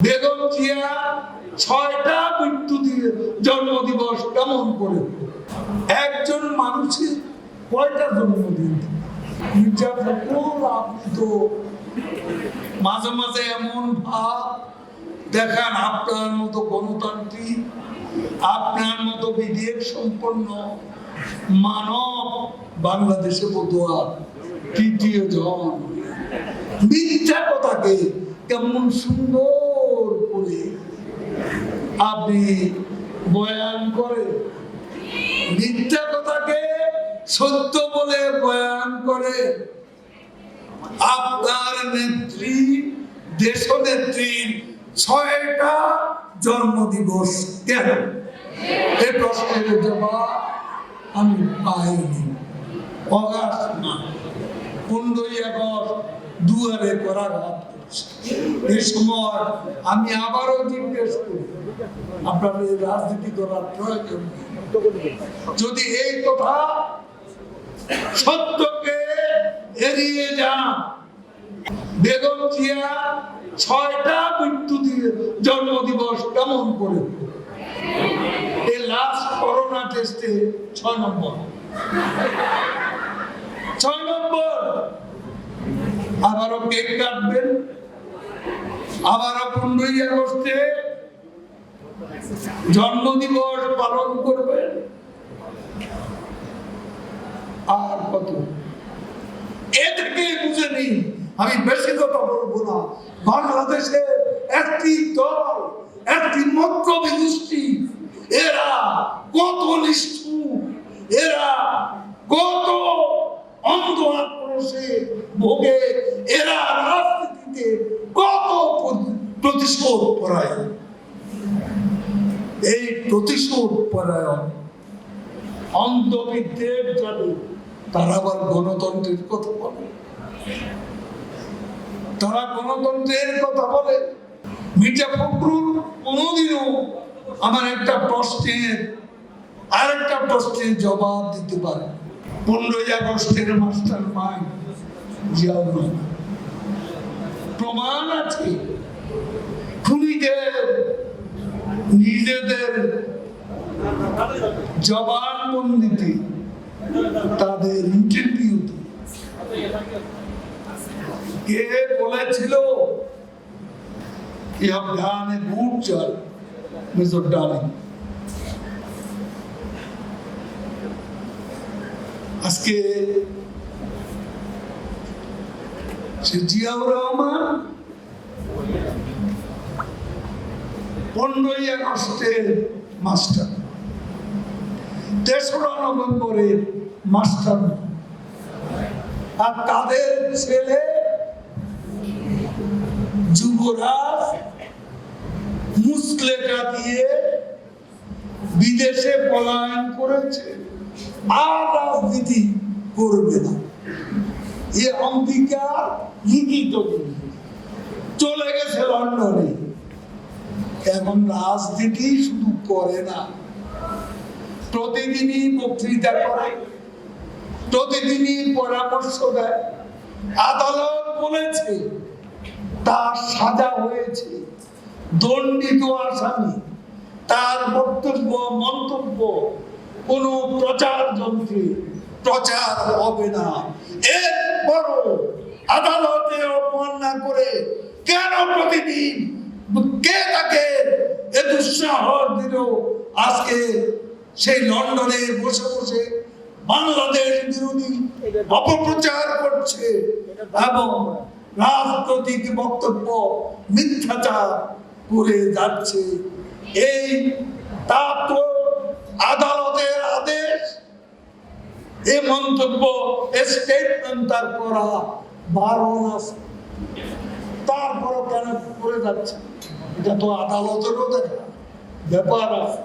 বেগম জিয়া ছয়টা মৃত্যু দিয়ে জন্মদিবস কেমন করে? একজন মানুষের কয়টা জন্মদিন মির্জা ফখরুল আপনি তো মাঝে মাঝে এমন ভাব। দেখান আপনার মতো গণতান্ত্রিক, আপনার মতো বিবেক সম্পন্ন মানব বাংলাদেশে বোধহয় তৃতীয় জন। মিথ্যা কথাকে কেমন সুন্দর আপনি বয়ান করে। মিথ্যা কথাকে সত্য বলে বয়ান করে। আপনার নেত্রী দেশ নেত্রীর ছয়টা জন্মদিবস কেন? এই প্রশ্নের জবাব আমি পাইনি। অগাস্ট না পনেরোই আগস্ট দুয়ারে করা ঘাত করছে আমি আবারও জিজ্ঞেস করি, আপনাদের রাজনীতি করার প্রয়োজন যদি এই কথা সত্যকে এড়িয়ে যান, বেগম জিয়া ছয়টা মৃত্যু দিয়ে জন্মদিবস কেমন করে? এই লাস্ট করোনা টেস্টে ছয় নম্বর। ছয় নম্বর, আবারও কেক কাটবেন আবারও পনেরোই আগস্টে জন্মদিবস পালন করবেন আর কত? এ থেকে বুঝে নিন, আমি বেশি কথা বলব না। বাংলাদেশে একটি দল, একটি মক্রবী গোষ্ঠী এরা কত নিষ্ঠুর এরা কত অন্ধ আক্রোশে ভোগে এরা রাজনীতিতে কত প্র- প্রতিশোধ পরায়ণ। এই প্রতিশোধ পরায়ণ অন্ধবিদ্যের জানে, তারা আবার গণতন্ত্রের কথা বলে। তারা গণতন্ত্রের কথা বলে। মির্জা ফখরুল কোনোদিনও আমার একটা প্রশ্নের আর একটা প্রশ্নের জবাব দিতে পারে পনেরোই আগস্টের মাস্টার মাইন্ড জিয়াউর প্রমাণ আছে। খুনিদের নিজেদের জবানবন্দিতে তাদের ইন্টারভিউতে কে বলেছিল कि हम ध्यान भूट चल मिस्टर डार्लिंग আজকে সে জিয়াউর রহমান পনেরোই আগস্টের মাস্টার। তেসরা নভেম্বরের মাস্টার। আর তাদের ছেলে যুবরাজ মুসলেকা দিয়ে বিদেশে পলায়ন করেছে। আর রাজনীতি করবে না। এ অঙ্গীকার লিখিত। চলে গেছে লন্ডনে। এখন রাজনীতি শুধু করে না। প্রতিদিনই বক্তৃতা করে, প্রতিদিনই পরামর্শ দেয়। আদালত বলেছে, তার সাজা হয়েছে। দণ্ডিত আসামি, তার বক্তব্য, মন্তব্য, কোন প্রচার যন্ত্রে প্রচার হবে না। এরপরও আদালতে অবমাননা করে কেন প্রতিদিন কে তাকে দিল আজকে সেই লন্ডনে বসে বসে বাংলাদেশ বিরোধী অপপ্রচার করছে এবং রাজনৈতিক বক্তব্য মিথ্যাচার করে যাচ্ছে। এই তা তো আদালতের আদেশ এই মন্তব্য স্টেটমেন্ট তার করা বারণ আছে। তারপরও কেন করে যাচ্ছে? এটা তো আদালতেরও দেখা। ব্যাপার আছে